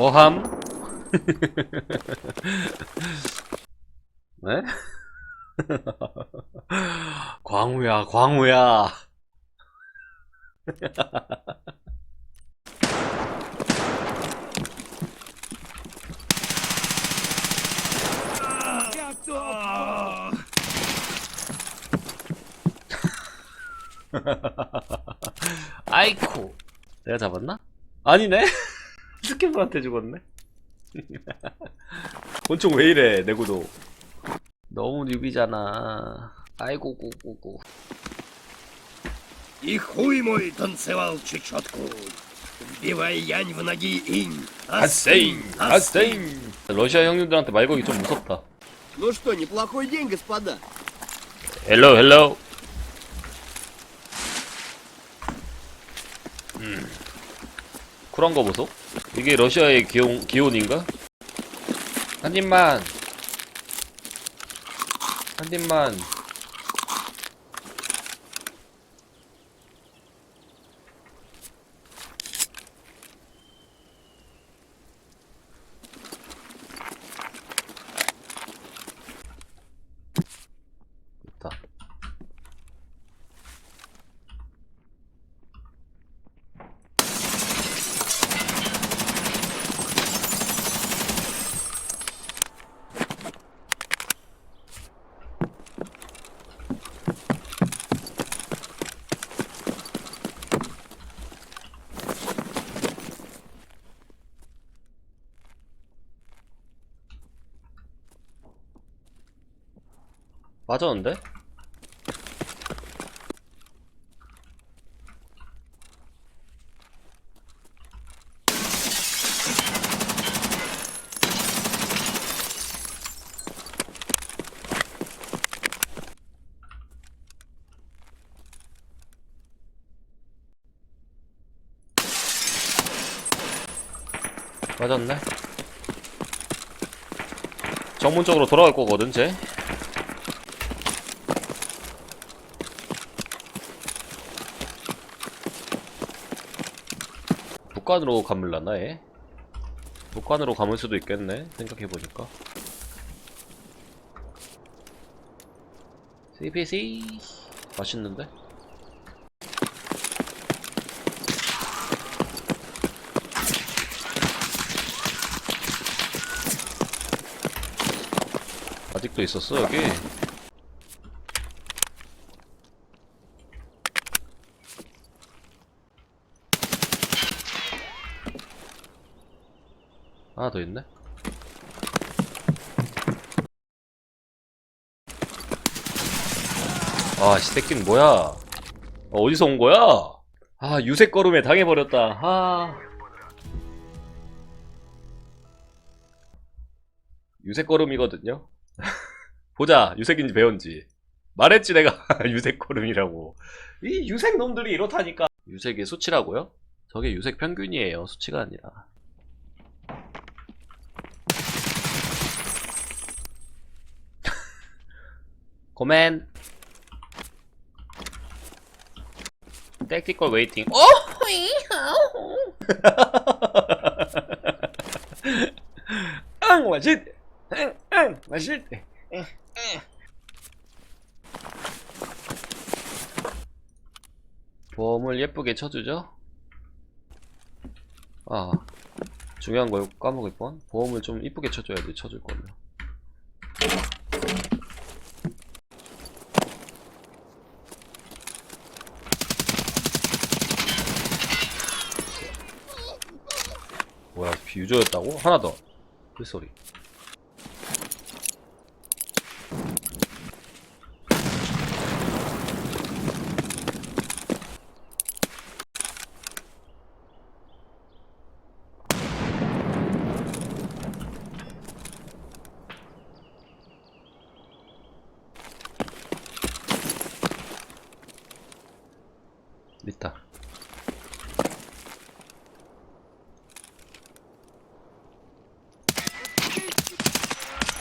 뭐함? 네? 광우야, 광우야. 아이코. 내가 잡았나? 아니네? 스캐프한테 죽었네? 권총 왜 이래, 내구도. 너무 뉴비잖아. 아이고, 고고고. И хуй мой танцевал чечетку, вбивая янь в ноги инь. 아세잉! 아세잉! 러시아 형님들한테 말 걸기 좀 무섭다. Ну что, неплохой день, господа. 헬로, 헬로. 음. 쿨한 거 보소? 이게 러시아의 기온, 기온인가? 한 입만. 한 입만. 맞았는데? 맞았네. 정문적으로 돌아갈 거거든, 쟤. 북한으로 감을라나 얘? 북한으로 감을 수도 있겠네 생각해보니까 CPC 맛있는데? 아직도 있었어 여기? 하나 더 있네? 아, 이 새끼는 뭐야? 어, 어디서 온 거야? 아, 유색거름에 당해버렸다. 아. 유색거름이거든요? 보자, 유색인지 배운지. 말했지, 내가. 유색거름이라고. 이 유색 놈들이 이렇다니까. 유색의 수치라고요? 저게 유색 평균이에요. 수치가 아니라. 고멘 tactical waiting. 어? 응 맛있 응응 맛있 보험을 예쁘게 쳐주죠? 아 중요한 걸 까먹을 뻔? 보험을 좀 이쁘게 쳐줘야지 쳐줄 거면 뭐야 비 유저였다고? 하나 더 그 소리 있다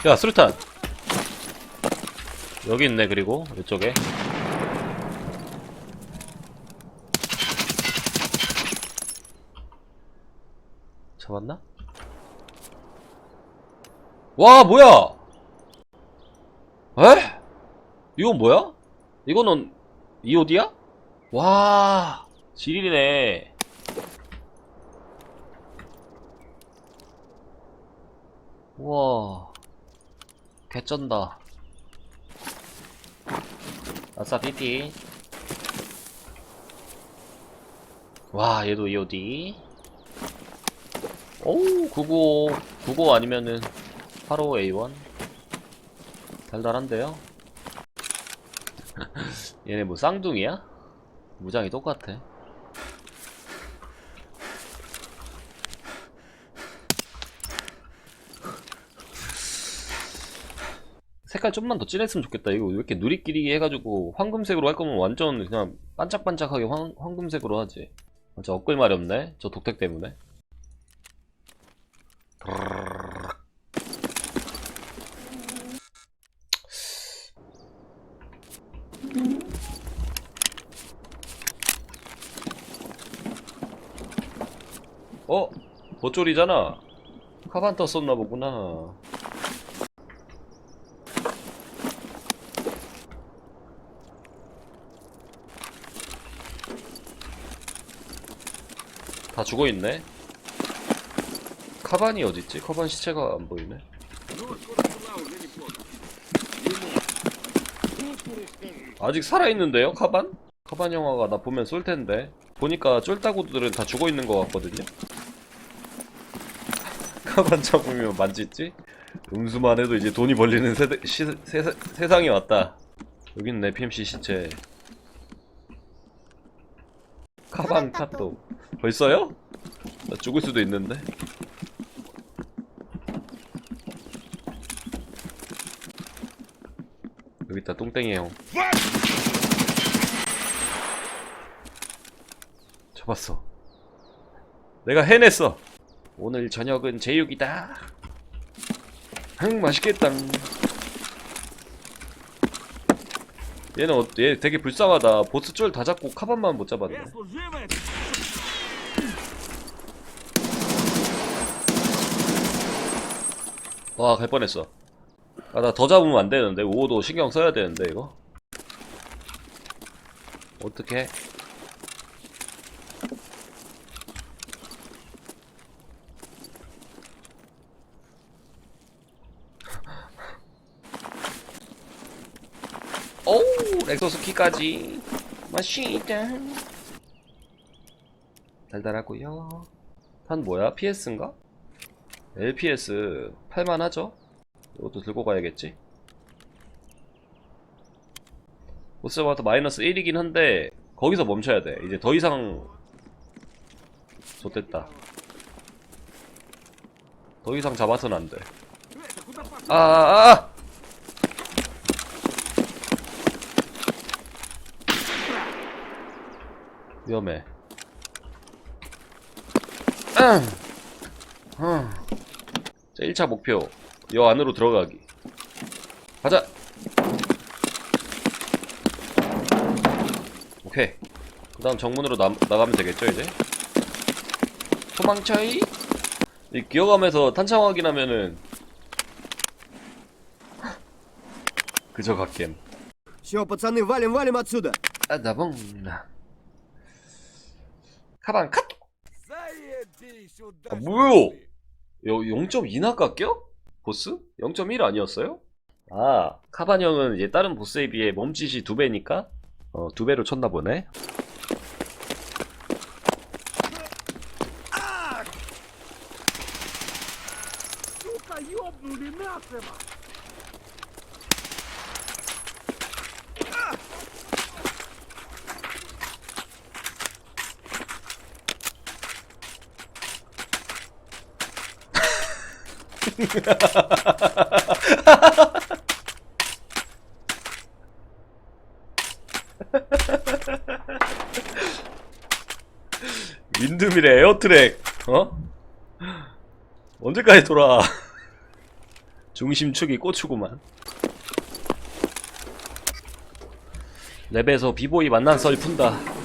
야 수류탄 여기 있네 그리고 이쪽에 잡았나? 와 뭐야 에? 이건 뭐야? 이거는 이오디야? 와 지리네 우와 개쩐다. 아싸 피티 와 얘도 EOD 오우 995 95 아니면은 85A1 달달한데요? 얘네 뭐 쌍둥이야? 무장이 똑같아 색깔 좀만 더 진했으면 좋겠다. 이거 왜 이렇게 누리끼리 해가지고 황금색으로 할 거면 완전 그냥 반짝반짝하게 황, 황금색으로 하지. 아, 저 엇글 말이 없네. 저 독택 때문에. 어? 보쫄이잖아. 카반터 썼나 보구나. 다 죽어있네. 카반이 어딨지? 카반 시체가 안 보이네. 아직 살아있는데요, 카반? 카반 영화가 나 보면 쏠 텐데. 보니까 쫄따구들은 다 죽어있는 것 같거든요? 카반 잡으면 만지지? 음수만 해도 이제 돈이 벌리는 세대, 시, 세, 세상이 왔다. 여긴 내 PMC 시체. 카반 카또. 벌써요? 나 죽을 수도 있는데. 여기 있다 똥땡이 형. 잡았어. 내가 해냈어. 오늘 저녁은 제육이다. 흥 맛있겠다. 얘는 어, 얘 되게 불쌍하다. 보스 쫄 다 잡고 카반만 못 잡았네. 와, 갈 뻔했어. 아, 나 더 잡으면 안 되는데. 5호도 신경 써야 되는데, 이거. 어떡해. 오우, 렉서스 키까지. 맛있다. 달달하고요 탄 뭐야? PS인가? LPS 팔만하죠? 이것도 들고 가야겠지? 보스마트 마이너스 1이긴 한데 거기서 멈춰야 돼 이제 더 이상 좋됐다 더 이상 잡아서는 안돼 아, 아, 아! 위험해 아! 아. 자, 1차 목표. 여 안으로 들어가기. 가자! 오케이. 그 다음 정문으로 나, 나가면 되겠죠, 이제? 도망쳐이? 이 기어가면서 탄창 확인하면은 그저 갓겜. Все, пацаны, валим, валим отсюда. 아, 나봉. 가방 컷! 아, 뭐요? 요 0.2나 깎여? 보스? 0.1 아니었어요? 아, 카반 형은 이제 다른 보스에 비해 몸짓이 두 배니까 어, 두 배로 쳤나 보네. 윈드밀의 에어트랙, 어? 언제까지 돌아? 중심축이 꽂히구만. 랩에서 비보이 만난 썰 푼다.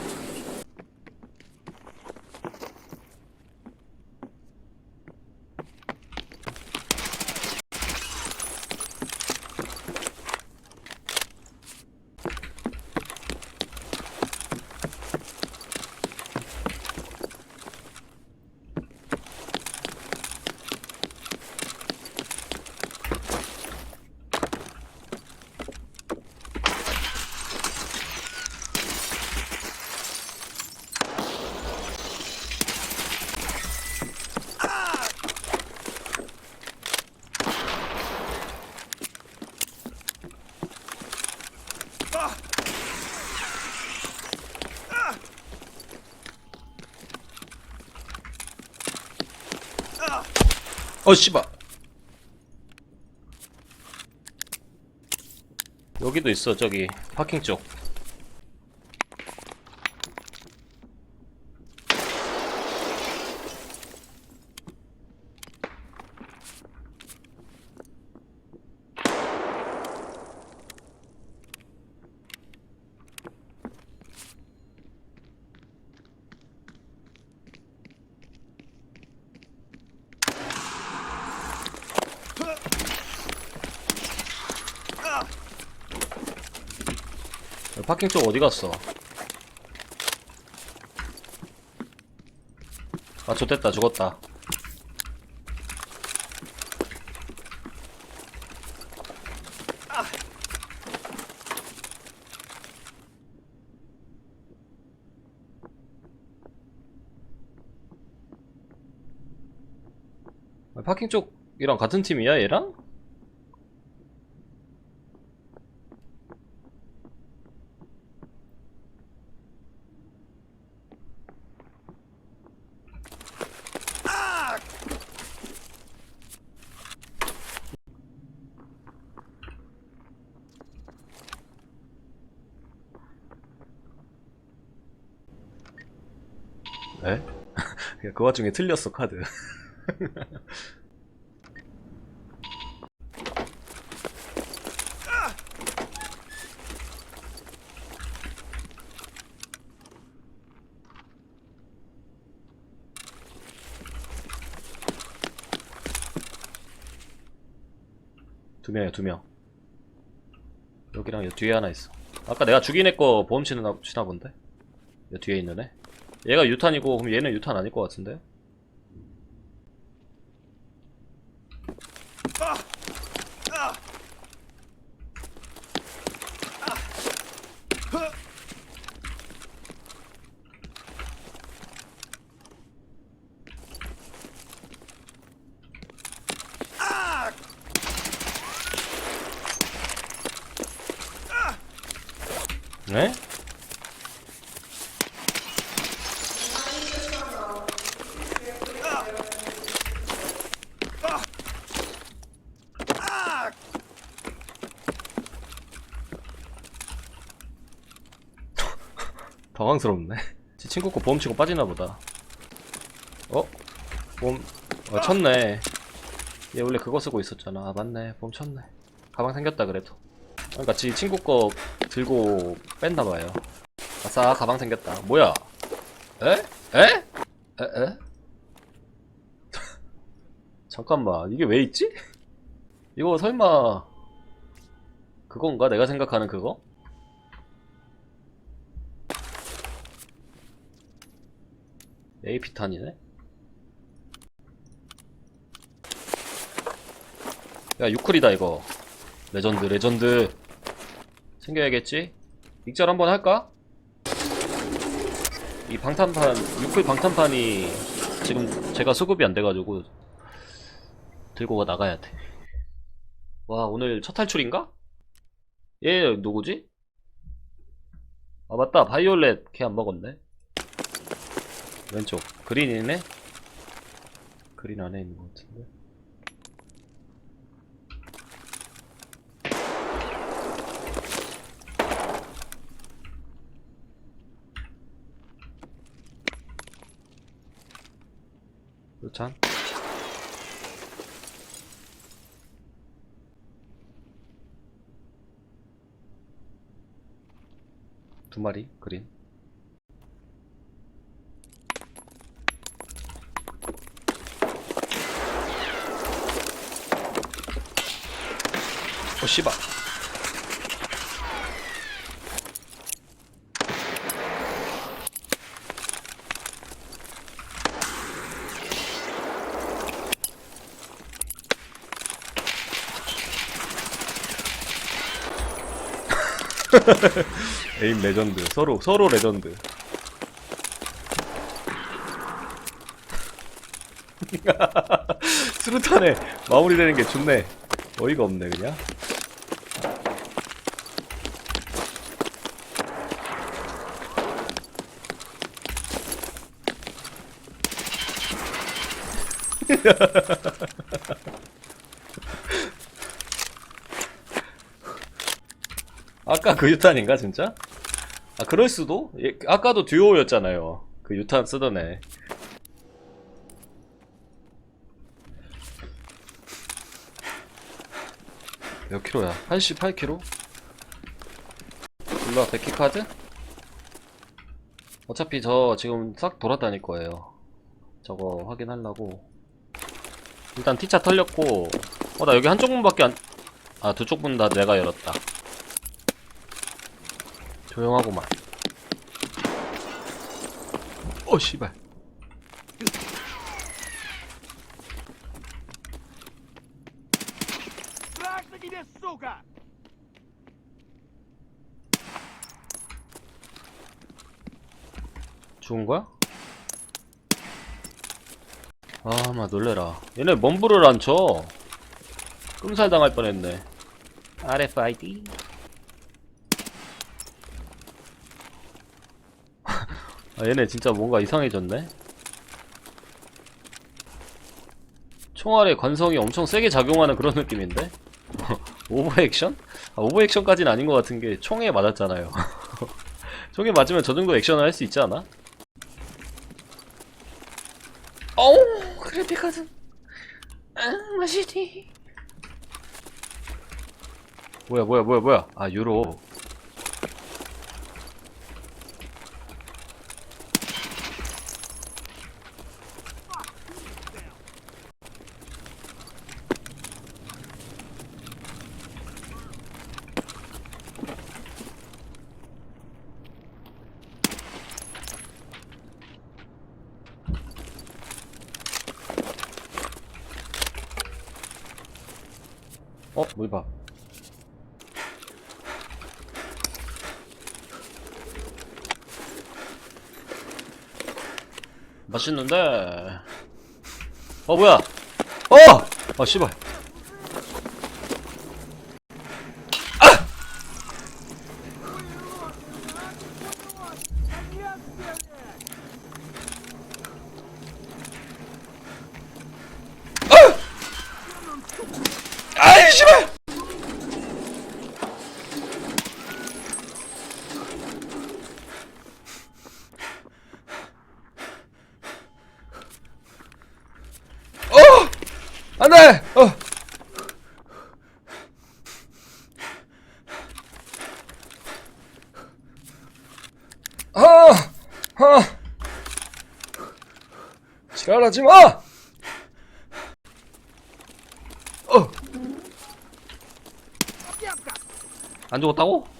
어 씨발. 여기도 있어 저기. 파킹 쪽 파킹 쪽 어디 갔어? 아 좋됐다 죽었다 아, 파킹 쪽이랑 같은 팀이야 얘랑? 에? 그 와중에 틀렸어 카드. 두 명이야 두명. 여기랑 여 뒤에 하나 있어. 아까 내가 죽인 애거 보험 치나, 치나 본데? 여 뒤에 있는 애 얘가 유탄이고 그럼 얘는 유탄 아닐 것 같은데 당황스럽네. 지 친구 거 보험 치고 빠지나 보다. 어? 보험, 어, 쳤네. 얘 원래 그거 쓰고 있었잖아. 아, 맞네. 보험 쳤네. 가방 생겼다, 그래도. 그러니까 지 친구 거 들고 뺐나봐요. 아싸, 가방 생겼다. 뭐야? 에? 에? 에? 에? 잠깐만, 이게 왜 있지? 이거 설마, 그건가? 내가 생각하는 그거? AP탄이네? 야, 유클이다, 이거. 레전드, 레전드. 챙겨야겠지? 익절 한번 할까? 이 방탄판, 유클 방탄판이 지금 제가 수급이 안 돼가지고 들고 나가야 돼. 와, 오늘 첫 탈출인가? 얘 누구지? 아, 맞다. 바이올렛 걔 안 먹었네. 왼쪽. 그린이네? 그린 안에 있는 것 같은데. 요찬? 두 마리 그린 씨발. 에임 레전드. 서로 서로 레전드. 수류탄에 마무리되는 게 좋네. 어이가 없네 그냥 아까 그 유탄인가 진짜? 아 그럴 수도? 예, 아까도 듀오였잖아요. 그 유탄 쓰던 애. 몇 킬로야? 88킬로? 일로 와, 백키 카드? 어차피 저 지금 싹 돌아다닐 거예요. 저거 확인하려고. 일단 T차 털렸고 어 나 여기 한쪽 문밖에 안... 아 두 쪽 문 다 내가 열었다. 조용하고만. 어 씨발. 죽은 거야? 아, 마 놀래라. 얘네 뭔불을 안 쳐. 끔살 당할 뻔했네. RFID. 아, 얘네 진짜 뭔가 이상해졌네. 총알의 관성이 엄청 세게 작용하는 그런 느낌인데? 오버 액션? 아, 오버 액션까지는 아닌 것 같은 게 총에 맞았잖아요. 총에 맞으면 저 정도 액션을 할 수 있지 않아? 어우 그래픽카드 아 맛있지 뭐야 뭐야 뭐야 뭐야? 아 유로 맛있는데. 어 뭐야? 어! 아 씨발 아이 씨발 어! 안 돼! 어! 아! 아! 지랄하지 마! 어! 안 죽었다고?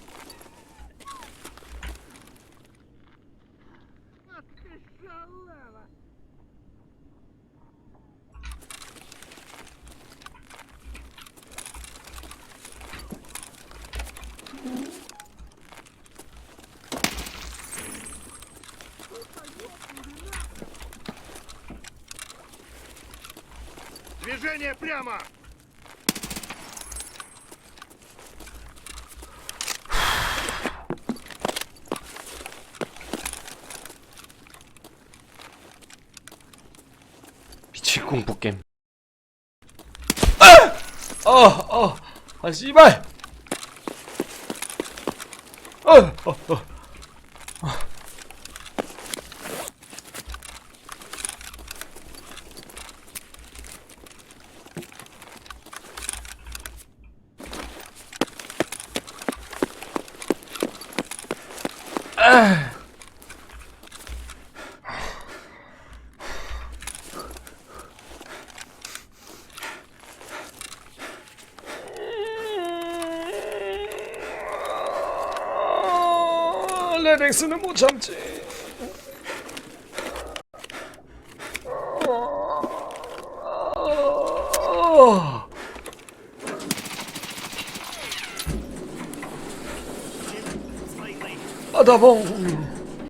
Движение прямо! 미칠 공포 게임. 아! 어, 어, 아, 씨발! 어, 어, 어. 레넥스는 못 참지. 아. 아다봉.